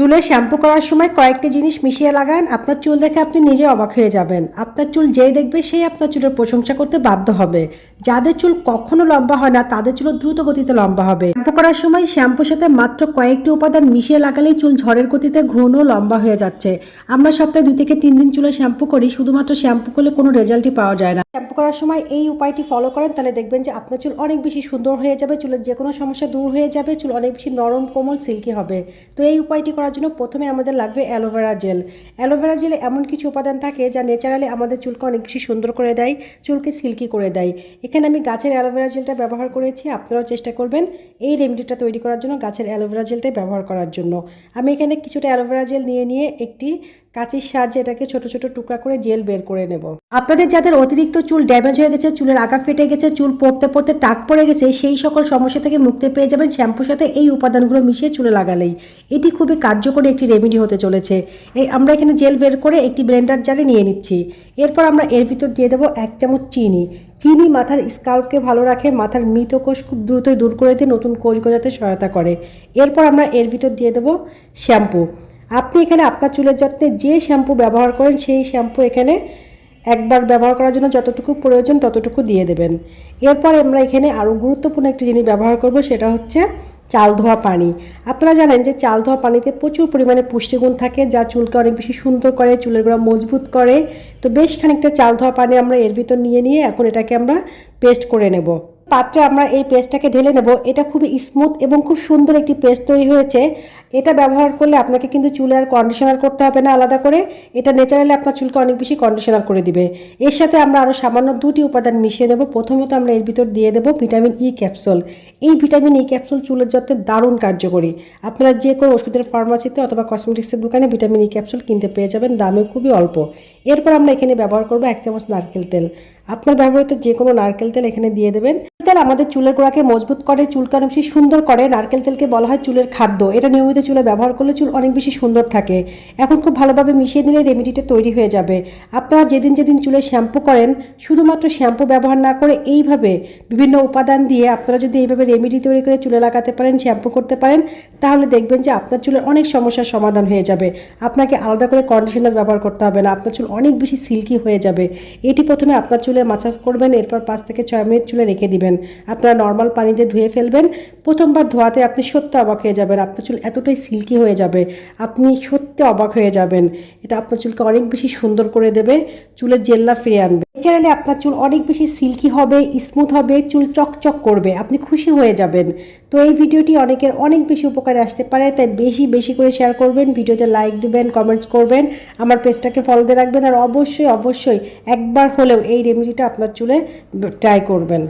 চুলে শ্যাম্পু করার সময় কয়েকটি জিনিস মিশিয়ে লাগান। আপনার চুল দেখে আপনি নিজে অবাক হয়ে যাবেন। আপনার চুল যেই দেখবে সেই আপনার চুলের প্রশংসা করতে বাধ্য হবে। যাদের চুল কখনো লম্বা হয় না, তাদের চুল দ্রুত গতিতে লম্বা হবে। শ্যাম্পু করার সময় শ্যাম্পুর সাথে মাত্র কয়েকটি উপাদান মিশিয়ে লাগালেই চুল ঝড়ের গতিতে ঘন লম্বা হয়ে যাচ্ছে। আমরা সপ্তাহে দুই থেকে তিন দিন চুলে শ্যাম্পু করি, শুধুমাত্র শ্যাম্পু করলে কোনো রেজাল্টই পাওয়া যায় না। শ্যাম্পু করার সময় এই উপায়টি ফলো করেন, তাহলে দেখবেন যে আপনার চুল অনেক বেশি সুন্দর হয়ে যাবে, চুলের যে কোনো সমস্যা দূর হয়ে যাবে, চুল অনেক বেশি নরম, কোমল সিল্কি হবে। তো এই উপায়টি করার জন্য প্রথমে আমাদের লাগবে অ্যালোভেরা জেল অ্যালোভেরা জেলে এমন কিছু উপাদান থাকে যা ন্যাচারালি আমাদের চুলকে অনেক বেশি সুন্দর করে দেয়, চুলকে সিল্কি করে দেয়। এখানে আমি গাছের অ্যালোভেরা জেলটা ব্যবহার করেছি, আপনারাও চেষ্টা করবেন এই রেমেডিটা তৈরি করার জন্য গাছের অ্যালোভেরা জেলটাই ব্যবহার করার জন্য। আমি এখানে কিছুটা অ্যালোভেরা জেল নিয়ে নিয়ে একটি কাঁচির সাহায্যে এটাকে ছোট ছোট টুকরা করে জেল বের করে নেব। আপনাদের যাদের অতিরিক্ত চুল ড্যামেজ হয়ে গেছে, চুলের আগা ফেটে গেছে, চুল পড়তে পড়তে টাক পড়ে গেছে, সেই সকল সমস্যা থেকে মুক্তি পেয়ে যাবেন শ্যাম্পুর সাথে এই উপাদানগুলো মিশিয়ে চুলে লাগালেই। এটি খুবই কার্যকরী একটি রেমেডি হতে চলেছে। এই আমরা এখানে জেল বের করে একটি ব্লেন্ডার জারে নিয়ে নিচ্ছি। এরপর আমরা এর ভিতর দিয়ে দেবো এক চামচ চিনি। চিনি মাথার স্কাল্পকে ভালো রাখে, মাথার মৃত কোষ খুব দ্রুতই দূর করে দিয়ে নতুন কোষ গজাতে সহায়তা করে। এরপর আমরা এর ভিতর দিয়ে দেবো শ্যাম্পু। আপনি এখানে আপনার চুলের যত্নে যে শ্যাম্পু ব্যবহার করেন, সেই শ্যাম্পু এখানে একবার ব্যবহার করার জন্য যতটুকু প্রয়োজন ততটুকু দিয়ে দেবেন। এরপর আমরা এখানে আরও গুরুত্বপূর্ণ একটি জিনিস ব্যবহার করব, সেটা হচ্ছে চাল ধোয়া পানি। আপনারা জানেন যে চাল ধোয়া পানিতে প্রচুর পরিমাণে পুষ্টিগুণ থাকে, যা চুলকে অনেক বেশি সুন্দর করে, চুলের গোড়া মজবুত করে। তো বেশ খানিকটা চাল ধোয়া পানি আমরা এর ভিতর নিয়ে নিয়ে এখন এটাকে আমরা পেস্ট করে নেব। পাত্রে আমরা এই পেস্টটাকে ঢেলে নেব। এটা খুবই স্মুথ এবং খুব সুন্দর একটি পেস্ট তৈরি হয়েছে। এটা ব্যবহার করলে আপনাকে কিন্তু চুলে আর কন্ডিশনার করতে হবে না আলাদা করে। এটা ন্যাচারালি আপনার চুলকে অনেক বেশি কন্ডিশনার করে দিবে। এর সাথে আমরা আরও সামান্য দুটি উপাদান মিশিয়ে দেবো। প্রথমত আমরা এর ভিতর দিয়ে দেবো ভিটামিন ই ক্যাপসুল এই ভিটামিন ই ক্যাপসুল চুলের যত্নে দারুণ কার্যকরী। আপনারা যে কোনো ওষুধের ফার্মাসিতে অথবা কসমেটিক্সের দোকানে ভিটামিন ই ক্যাপসুল কিনতে পেয়ে যাবেন। দামে খুবই অল্প। এরপর আমরা এখানে ব্যবহার করব এক চামচ নারকেল তেল। আপনার ব্যবহৃত যে কোনো নারকেল তেল এখানে দিয়ে দেবেন। আমাদের চুলের গোড়াকে মজবুত করে অনেক বেশি সুন্দর করে, নারকেল তেলকে বলা হয় চুলের খাদ্য। এটা নিয়মিত চুলে ব্যবহার করলে চুল অনেক বেশি সুন্দর থাকে। এখন খুব ভালোভাবে মিশিয়ে দিলে রেমেডিটা তৈরি হয়ে যাবে। আপনারা যেদিন যেদিন চুলে শ্যাম্পু করেন, শুধুমাত্র শ্যাম্পু ব্যবহার না করে এইভাবে বিভিন্ন উপাদান দিয়ে আপনারা যদি এইভাবে রেমেডি তৈরি করে চুলে লাগাতে পারেন, শ্যাম্পু করতে পারেন, তাহলে দেখবেন যে আপনার চুলের অনেক সমস্যার সমাধান হয়ে যাবে। আপনাকে আলাদা করে কন্ডিশনার ব্যবহার করতে হবে না, আপনার চুল অনেক বেশি সিল্কি হয়ে যাবে। এটি প্রথমে আপনার চুলে মাসাজ করবেন, এরপর পাঁচ থেকে ছয় মিনিট চুলে রেখে দিবেন। আপনারা নর্মাল পানিতে ধুয়ে ফেলবেন। প্রথমবার ধোয়াতে আপনি সত্যি অবাক হয়ে যাবেন। আপনার চুল এতটাই সিল্কি হয়ে যাবে। আপনি সত্যি অবাক হয়ে যাবেন। এটা আপনার চুলকে অনেক বেশি সুন্দর করে দেবে। চুলের জেল্লা ফিরে আনবে। ন্যাচারালি আপনার চুল অনেক বেশি সিল্কি হবে স্মুথ হবে, চুল চকচক করবে। আপনি খুশি হয়ে যাবেন। তো এই ভিডিওটি অনেকের অনেক বেশি উপকারে আসতে পারে, তাই বেশি বেশি করে শেয়ার করবেন। ভিডিওতে লাইক দিবেন কমেন্টস করবেন। আমার পেজটাকে ফলো দিয়ে রাখবেন। আর অবশ্যই অবশ্যই একবার হলেও এই রেমেডিটা আপনার চুলে ট্রাই করবেন।